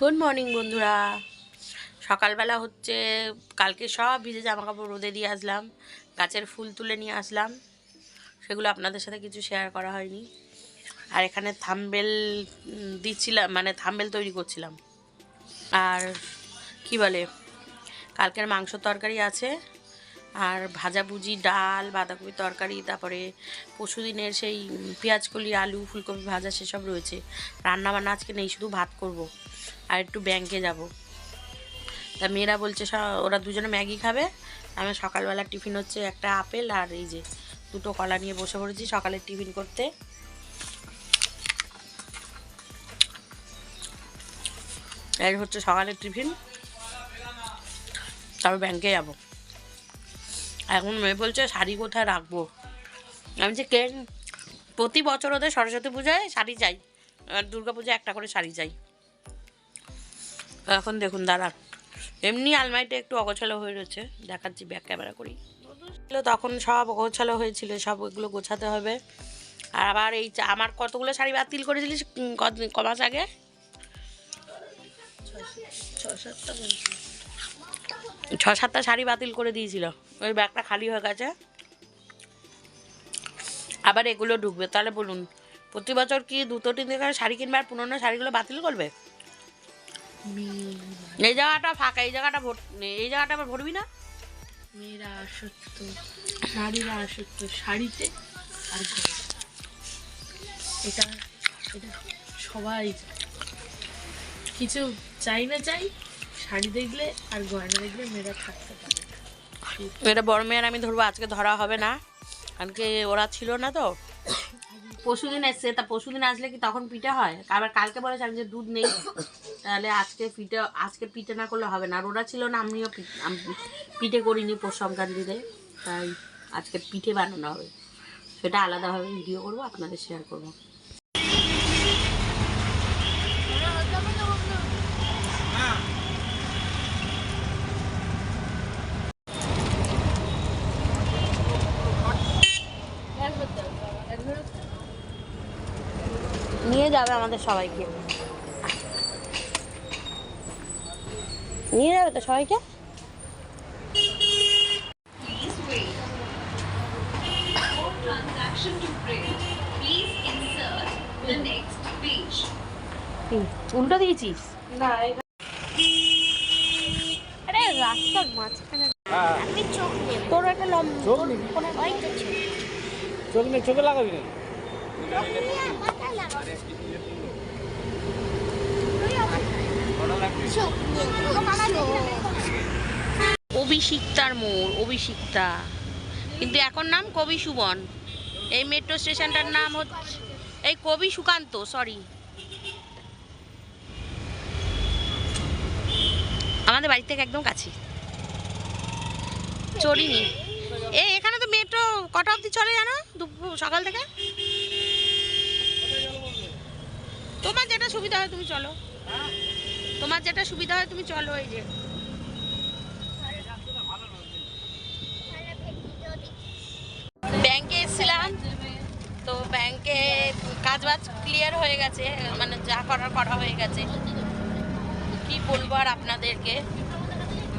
Good morning বন্ধুরা। সকালবেলা হচ্ছে, কালকে সব ভিজে জামাকাপড় রোদে দিয়ে আসলাম, গাছের ফুল তুলে নিয়ে আসলাম। সেগুলো আপনাদের সাথে কিছু শেয়ার করা হয়নি। আর এখানে থাম্বেল দিচ্ছিলাম মানে থাম্বেল তৈরি করছিলাম। আর কি বলে, কালকের মাংস তরকারি আছে। আর ভাজাভুজি ডাল বাঁধাকপি তরকারি তারপরে পশুদিনের সেই উম, পেঁয়াজকলি আলু ফুলকপি ভাজা সেসব রয়েছে। রান্না বান্না আজকে নেই শুধু ভাত করব। আর একটু ব্যাংকে যাব। তা মেয়েরা বলছে ওরা দুজনে ম্যাগি খাবে। আমি সকালবেলা টিফিন হচ্ছে একটা আপেল আর এই যে দুটো কলা নিয়ে বসে পড়েছি সকালের টিফিন করতে। এই হচ্ছে সকালের টিফিন। তারপর ব্যাংকে যাব। এখন মেয়ে বলছে শাড়ি কোথায় রাখব? আমি যে কেন? প্রতি বছর ওদের সরস্বতী পূজায় শাড়ি চাই আর দুর্গা একটা করে শাড়ি চাই এখন দেখুন দাঁড়া এমনি আলমারিটা একটু অগোছালো হয়ে রয়েছে। দেখাচ্ছি ব্যাক ক্যামেরা করি। তখন সব অগোছালো হয়েছিল সব এগুলো গোছাতে হবে। আর আবার এই আমার কতগুলো শাড়ি বাতিল করেছিলিস উম, কদিন ক মাস আগে? ছ সাতটা শাড়ি বাতিল করে দিয়েছিল। ওই ব্যাগটা খালি হয়ে গেছে। আবার এগুলো ঢুকবে। তাহলে বলুন প্রতি বছর কি দুটো তিন দিন করে শাড়ি কিনবে আর পুরোনো শাড়িগুলো বাতিল করবে? এই জায়গাটা ফাঁকা এই জায়গাটা ভোট এই জায়গাটা আবার ভরবি না? মেয়েরা আসক্ত নারীরা আসক্ত শাড়িতে আর এটা এটা সবাই কিছু চাই না চাই শাড়ি দেখলে আর গয়না দেখলে মেয়েরা থাকতে পারে। এটা বড় মেয়ের আমি ধরবো আজকে ধরা হবে না। কারণকে ওরা ছিল না তো। পরশুদিন এসছে তা পরশুদিন আসলে কি তখন পিঠে হয়? আবার কালকে বলেছে আমি যে দুধ নেই তাহলে আজকে পিঠে আজকে পিঠে না করলে হবে না। আর ওরা ছিল না আমিও পিঠে করিনি পৌষ সংক্রান্তিতে তাই আজকে পিঠে বানানো হবে। সেটা আলাদাভাবে ভিডিও করব আপনাদের শেয়ার করব। যাবে আমাদের সবাইকে। নিয়ে যাবে তো সবাইকে? উল্টো দিয়েছিস? আরে রাস্তার মাঝখানে চোখ তোর একটা লম চোখ নেই ওই তো চোখ। চোখ নেই চোখে লাগাবি না অভিষিক্তার মোড়, অভিষিক্তা। কিন্তু এখন নাম কবি সুবন। এই মেট্রো স্টেশনটার নাম হচ্ছে এই কবি সুকান্ত সরি আমাদের বাড়ি থেকে একদম কাছে। চড়িনি। এই এখানে তো মেট্রো কটা অবধি চলে জানো? সকাল থেকে? তোমার যেটা সুবিধা হয় তুমি চলো। তোমার যেটা সুবিধা হয় তুমি চলো এই যে। ব্যাংকে এসেছিলাম, তো ব্যাংকে কাজ বাজ ক্লিয়ার হয়ে গেছে মানে যা করার করা হয়ে গেছে। কি বলব আর আপনাদেরকে?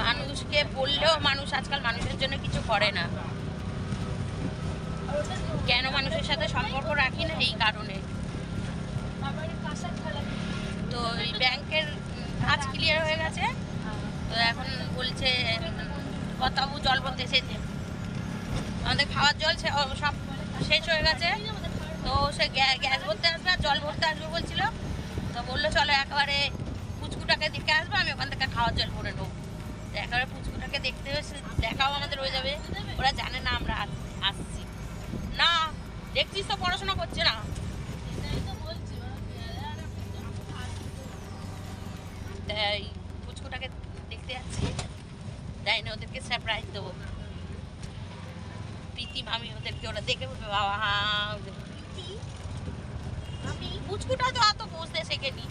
মানুষকে বললেও মানুষ আজকাল মানুষের জন্য কিছু করে না। কেন মানুষের সাথে সম্পর্ক রাখি না এই কারণে? এই ব্যাংকের কাজ ক্লিয়ার হয়ে গেছে। তো এখন বলছে কতাবু জল বলতে এসেছে আমাদের খাওয়ার জল সব শেষ হয়ে গেছে। তো সে গ্যা- গ্যাস ভরতে আসবে আর জল ভরতে আসবে বলছিল। তো বলল, চলো একেবারে পুচকুটাকে দেখে আসব, আমি ওখান থেকে খাওয়ার জল ভরে নেব। একেবারে পুচকুটাকে দেখতে দেখাও আমাদের হয়ে যাবে। ওরা জানে না আমরা আস- আসছি। না, দেখছিস তো পড়াশোনা করছে না। তাই পুচকুটাকে দেখতে যাচ্ছি। তাই না ওদেরকে সারপ্রাইজ দেবো। প্রীতি মামি ওদেরকে ওরা দেখে বলবে বাবা হ্যাঁ ওদের প্রীতি। আমি পুচকুটা তো অত বুঝতে শেখেনি।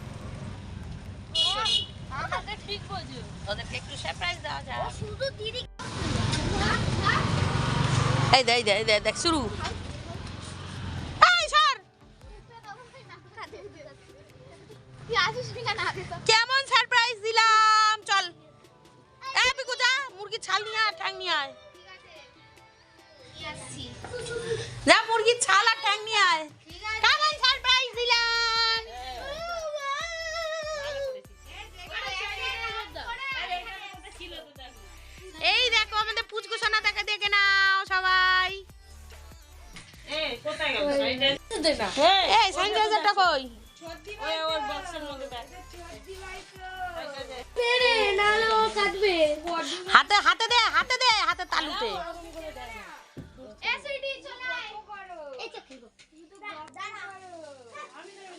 ঠিক বোঝো। ওদেরকে একটু সারপ্রাইজ দেওয়া যায় শুধু দিদি। এই দেখ দেখ দেখ দেখ শুরু। ছাল নিয়ে আয়। ঠ্যাং নিয়ে আয় যা মুরগির ছাল আর ঠ্যাং নিয়ে আয় কেমন সারপ্রাইজ দিলাম। এই দেখো আমাদের পুচকু সোনা তাকে দেখে নাও সবাই। এই স্যানিটাইজারটা কই? হাতে হাতে দে হাতে দে হাতে তালুতে।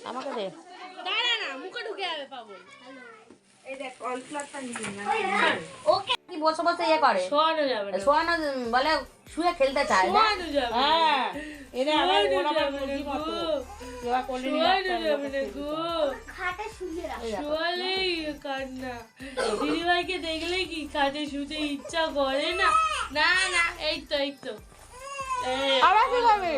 আমাকে দে। দাঁড়া না মুখে ঢুকে যাবে পাবো কি বসে বসে ইয়ে করে? শোয়ানো যাবে শোয়ানো বলে শুয়ে খেলতে চায় না? শোয়ানো যাবে হ্যাঁ। এরা আবার শোয়ানো ওরা আবার মুরগি মতো। এবার কোলে নিয়ে যাবে না গো। এই দেখো। শোয়ালেই কান্না। দিদিভাইকে দেখলে কি খাটে শুতে ইচ্ছা করে না? না না এই তো এই তো। আবার কি করবে?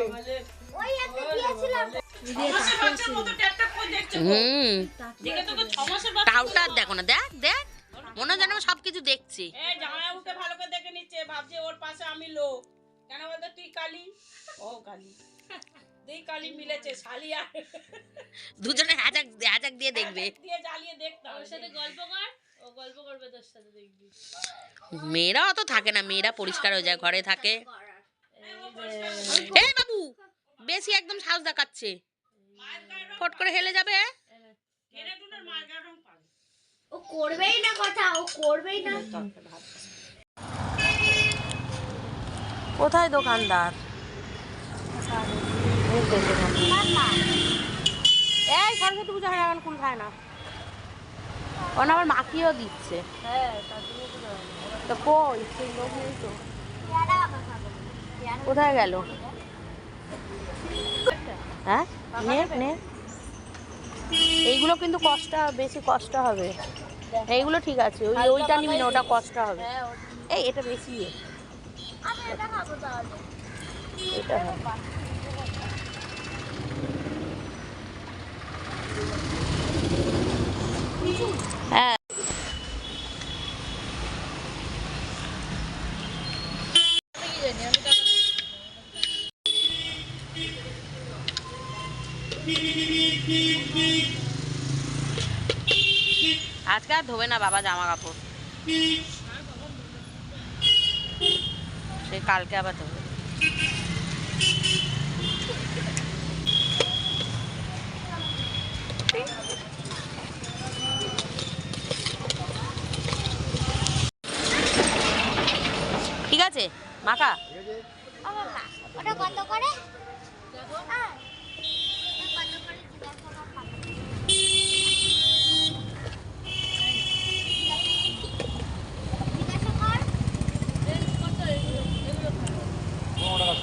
দেখো না দেখ দেখ। মনে হয় যেন সব কিছু দেখছি। ভালো করে দেখে নিচ্ছে ভাবছে ওর পাশে আমি লোক। কেন বলতো তুই কালি? ও কালি। দুই কালি মিলেছে শালি আর দুজনে হ্যাজাক হ্যাজাক দিয়ে দেখবে। দিয়ে জ্বালিয়ে দেখতে ওর সাথে গল্প কর। ও গল্প করবে তোর সাথে দেখবি। মেয়েরা অত থাকে না মেয়েরা পরিষ্কার হয়ে যায় ঘরে থাকে। এই বাবু বেশি একদম সাহস দেখাচ্ছে। ফট করে হেলে যাবে। টুনের ও করবেই না কথা, ও করবেই না। কোথায় দোকানদার? এই সরস্বতী পুজো হয় এখন কোন খায় না। ওনা আবার মাখিয়েও দিচ্ছে। তো কই? কোথায় গেল? হ্যাঁ? এইগুলো কিন্তু কষ্ট, বেশি কষ্ট হবে। এইগুলো ঠিক আছে ওই ওইটা নিবি না ওটা কষ্ট হবে এই এটা বেশি ইয়ে। এটা। হ্যাঁ আজকে আর ধোবে না বাবা জামা কাপড় সে কালকে আবার ধোবে। ঠিক আছে, মাখা। ওটা কত করে হ্যাঁ। ওটা কত করে জিজ্ঞাসা কর খাব। জিজ্ঞাসা কর পনেরো টাকা শো আর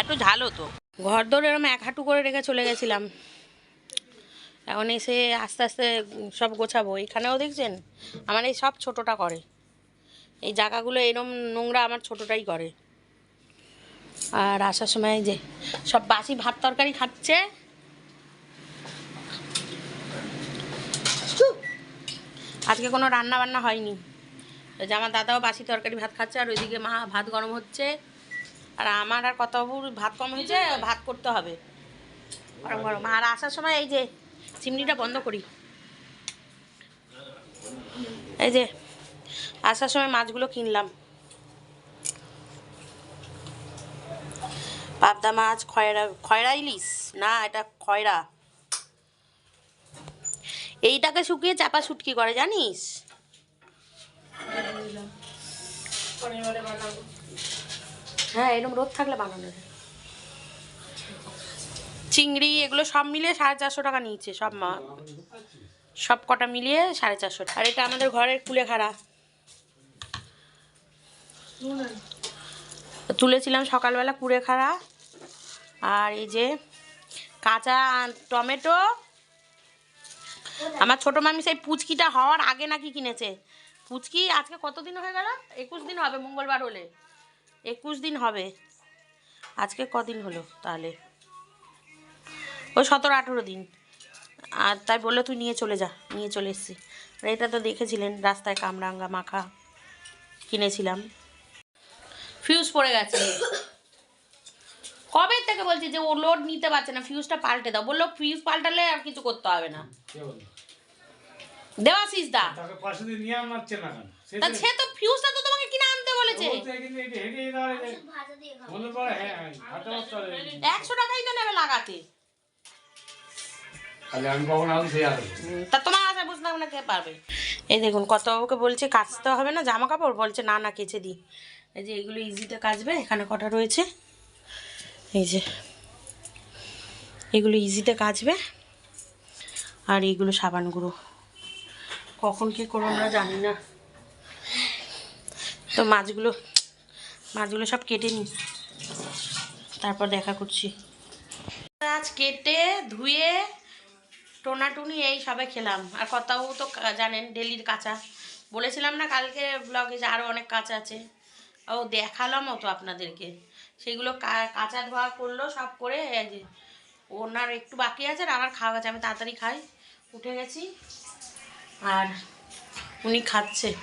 একটু ঝাল হতো ঘর দৌড় এরকম এক হাঁটু করে রেখে চলে গেছিলাম। এখন এসে আস্তে আস্তে সব গোছাবো। এখানেও দেখছেন? আমার এই সব ছোটোটা করে। এই জায়গাগুলো এরম নোংরা আমার ছোটোটাই করে। আর আসার সময় যে সব বাসি ভাত তরকারি খাচ্ছে। আজকে কোনো রান্না বান্না হয়নি। যে আমার দাদাও বাসি তরকারি ভাত খাচ্ছে আর ওইদিকে মা ভাত গরম হচ্ছে। আর আমার আর কত ভাত কম হয়েছে, ভাত করতে হবে। গরম গরম। আর আসার সময় এই যে চিমনিটা বন্ধ করি। এই যে আসার সময় মাছগুলো কিনলাম। পাবদা মাছ, খয়রা খয়রা ইলিশ? না, এটা খয়রা। এইটাকে শুকিয়ে চাপা শুটকি করে, জানিস? হ্যাঁ এরকম রোদ থাকলে বানানো যায় চিংড়ি, এগুলো সব মিলিয়ে সাড়ে চারশো টাকা নিয়েছে, সব মা। সব কটা মিলিয়ে সাড়ে চারশো টাকা। আর এটা আমাদের ঘরের কুলেখাড়া। তুলেছিলাম সকালবেলা কুলেখাড়া। আর এই যে কাঁচা টমেটো আমার ছোট মামি সেই পুচকিটা হওয়ার আগে নাকি কিনেছে। পুচকি আজকে কতদিন হয়ে গেল? একুশ দিন হবে, মঙ্গলবার হলে। একুশ দিন হবে। আজকে কদিন হলো তাহলে? ওই সতেরো, আঠেরো দিন। আর তাই বলল, তুই নিয়ে চলে যা, নিয়ে চলে এসেছি। এটা তো দেখেছিলেন, রাস্তায় কামরাঙ্গা মাখা কিনেছিলাম। ফিউজ পড়ে গেছে। কবে থেকে বলছি যে ও লোড নিতে পারছে না ফিউজটা পাল্টে দাও। বলল ফিউজ পাল্টালে আর কিছু করতে হবে না? দেওয়াশিস দা। তাকে পাশে দিয়ে নিয়ে আনাচ্ছে না কেন? তা সে তো ফিউজটা তো তোমাকে কিনে আনতে বলেছে। পড়ে হ্যাঁ হ্যাঁ। একশো টাকাই তো নেবে লাগাতে। তা তোমার আশা বুঝলাম না কে পারবে। এই দেখুন কত বাবুকে বলছে কাচতে হবে না জামা কাপড় বলছে না না কেচে দিই। এই যে এগুলো ইজিতে কাচবে এখানে কটা রয়েছে? এই যে। এগুলো ইজিতে কাচবে। আর এইগুলো সাবান গুঁড়ো। কখন কি করব আমরা জানি না। তো মাছগুলো মাছগুলো সব কেটে নিই। তারপর দেখা করছি। মাছ কেটে, ধুয়ে, টোনাটুনি এই সবে খেলাম। আর কথাও তো জানেন, ডেলির কাঁচা। বলেছিলাম না কালকে ব্লগে যে আরও অনেক কাঁচা আছে। ও দেখালামও তো আপনাদেরকে। সেগুলো কা- কাঁচা ধোয়া করল, সব করে যে ওনার একটু বাকি আছে আর আমার খাওয়া গেছে, আমি তাড়াতাড়ি খাই। উঠে গেছি আর উনি খাচ্ছে।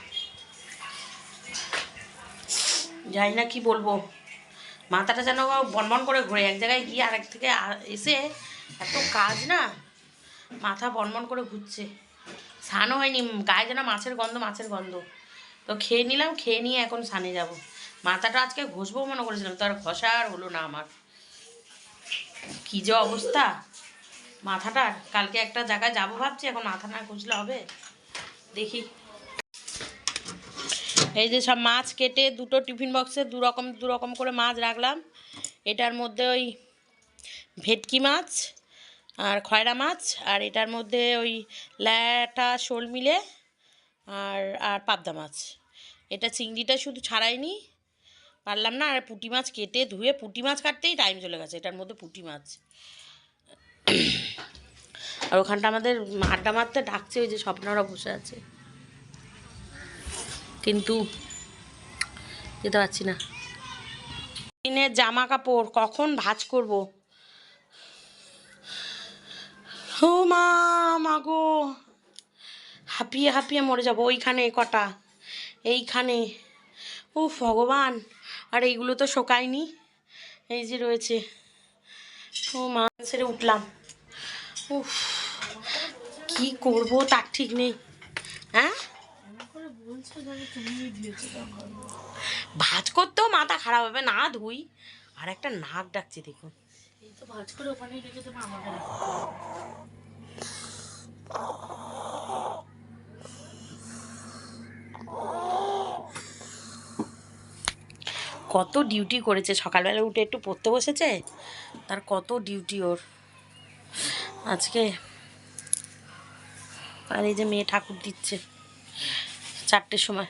জানি না কি বলব। মাথাটা যেন বনবন করে ঘুরে, এক জায়গায় গিয়ে আরেক থেকে এসে এত কাজ না, মাথা বনবন করে ঘুরছে। স্নানও হয়নি, গায়ে যেন মাছের গন্ধ মাছের গন্ধ। তো খেয়ে নিলাম, খেয়ে নিয়ে এখন স্নানে যাব। মাথাটা আজকে ঘষবো মনে করেছিলাম তো আর ঘষা আর হলো না আমার। কী যে অবস্থা? মাথাটার কালকে একটা জায়গায় যাব ভাবছি, এখন মাথা না ঘষলে হবে? দেখি। এই যে সব মাছ কেটে দুটো টিফিন বক্সে দু রকম দু রকম করে মাছ রাখলাম। এটার মধ্যে ওই ভেটকি মাছ আর খয়রা মাছ, আর এটার মধ্যে ওই ল্যাটা, শোল মিলে আর আর পাবদা মাছ। এটা চিংড়িটা শুধু ছাড়াইনি পারলাম না, আর পুঁটি মাছ কেটে ধুয়ে, পুঁটি মাছ কাটতেই টাইম চলে গেছে, এটার মধ্যে পুঁটি মাছ। আর ওখানটা আমাদের আড্ডা মারতে ডাকছে, ওই যে স্বপ্নরা বসে আছে। কিন্তু যেতে পারছি না। দিনের জামা কাপড় কখন ভাঁজ করব? ও মা মাগো হাঁপিয়ে হাঁপিয়ে মরে যাব, ওইখানে কটা, এইখানে। ও ভগবান। আর এইগুলো তো শোকায়নি। এই যে রয়েছে। ও মা সেরে উঠলাম। উফ, কি করব, তার ঠিক নেই। হ্যাঁ? ভাজ করতেও মাথা খারাপ হবে, না ধুই। আর একটা নাক ডাকছে, দেখুন। এই তো ভাজ করে রেখে দেবো কত ডিউটি করেছে? সকালবেলা উঠে একটু পড়তে বসেছে? তার কত ডিউটি ওর? আজকে আর এই যে মেয়ে ঠাকুর দিচ্ছে চারটের সময়।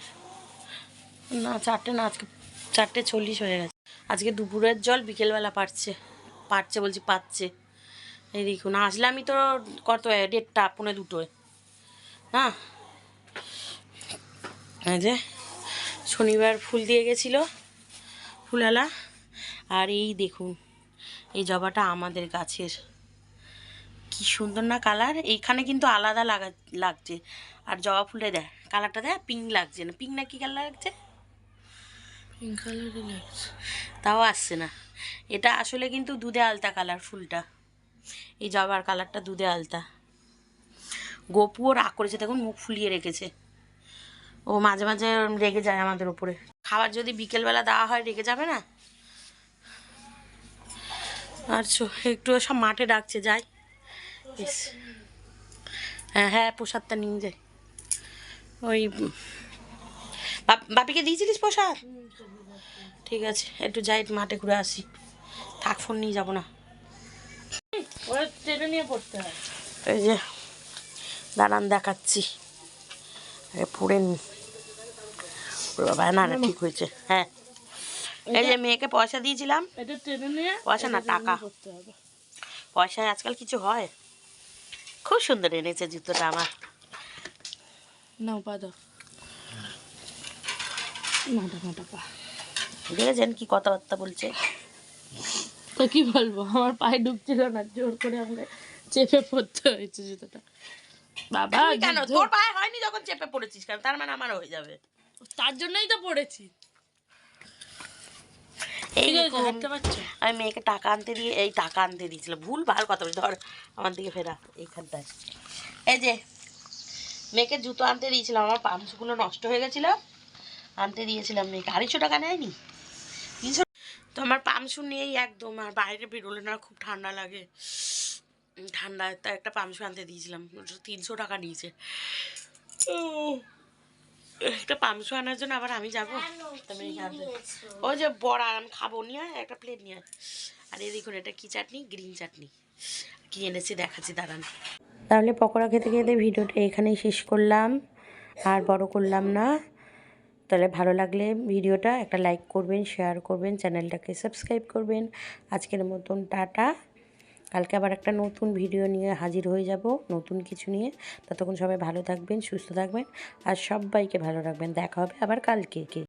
না, চারটে না, আজকে চারটে চল্লিশ হয়ে গেছে। আজকে দুপুরের জল বিকেলবেলা পারছে পারছে বলছি, পাচ্ছে। এই দেখুন আসলে আমি তো কত, দেড়টা, পৌনে দুটোয়। না? এই যে শনিবার ফুল দিয়ে গেছিল। ফুলালা। আর এই দেখুন এই জবাটা আমাদের গাছের। কি সুন্দর না কালার? এইখানে কিন্তু আলাদা লাগা লাগছে। আর জবা ফুলে দেয় কালারটা দেয় পিঙ্ক লাগছে না। পিঙ্ক না কি কালার লাগছে? পিঙ্ক কালারই লাগছে। তাও আসছে না। এটা আসলে কিন্তু দুধে আলতা কালার ফুলটা। এই জবার কালারটা দুধে আলতা। গোপুও রাগ করেছে দেখুন মুখ ফুলিয়ে রেখেছে। ও মাঝে মাঝে রেগে যায় আমাদের উপরে। খাবার যদি বিকেলবেলা দেওয়া হয়, রেগে যাবে না? আর একটু সব মাঠে ডাকছে, যাই। হ্যাঁ হ্যাঁ প্রসাদটা নিয়ে যাই। ওই, বাপ- বাপিকে দিয়েছিলিস প্রসাদ? ঠিক আছে, একটু যাই মাঠে ঘুরে আসি। থাক ফোন নিয়ে যাব না। এই যে, দাঁড়ান দেখাচ্ছি। পড়ে নি। বাবা না না ঠিক হয়েছে। হ্যাঁ। এই যে মেয়েকে পয়সা দিয়েছিলাম। পয়সা না টাকা। পয়সায় আজকাল কিছু হয়। খুব সুন্দর এনেছে জুতোটা আমার। নাও পা দাও। মাটা মাটা পা। দেখেছেন কি কথাবার্তা বলছে? তো কি বলব আমার পায়ে ঢুকছিল না জোর করে আমাকে চেপে পড়তে হয়েছে জুতোটা। বাবা কেন? তোর পায়ে হয়নি যখন চেপে পড়েছিস কেন? তার মানে আমার হয়ে যাবে। তার জন্যই তো পড়েছি। এই আমি মেয়েকে টাকা আনতে দিয়ে এই টাকা আনতে ভুল ভালো কথা বলছি। ধর আমার দিকে ফেরা এইখানটায়। এই যে মেয়েকে জুতো আনতে দিয়েছিলাম। আমার পামসুগুলো নষ্ট হয়ে গেছিল। আনতে দিয়েছিলাম মেয়েকে। আড়াইশো টাকা নেয়নি? তিনশো তো আমার পামসু নেই একদম আর বাইরে বেরোলে না খুব ঠান্ডা লাগে। ঠান্ডায় তা একটা পামসু আনতে দিয়েছিলাম। তিনশো টাকা নিয়েছে। একটা পামসু আনার জন্য আবার আমি যাব? তা ওই যে বড়া আমি খাব নিয়ে একটা প্লেট নিয়ে। আর এই দেখুন এটা কি চাটনি? গ্রিন চাটনি। কি এনেছি দেখাচ্ছি দাঁড়ান। তাহলে পকোড়া খেতে খেতে ভিডিওটা এখানেই শেষ করলাম। আর বড় করলাম না। তাহলে ভালো লাগলে ভিডিওটা একটা লাইক করবেন শেয়ার করবেন চ্যানেলটাকে সাবস্ক্রাইব করবেন। আজকের মতন টাটা। কালকে আবার একটা নতুন ভিডিও নিয়ে হাজির হয়ে যাব, নতুন কিছু নিয়ে। ততক্ষণ সবাই ভালো থাকবেন, সুস্থ থাকবেন, আর সবাইকে ভালো রাখবেন। দেখা হবে আবার কালকে।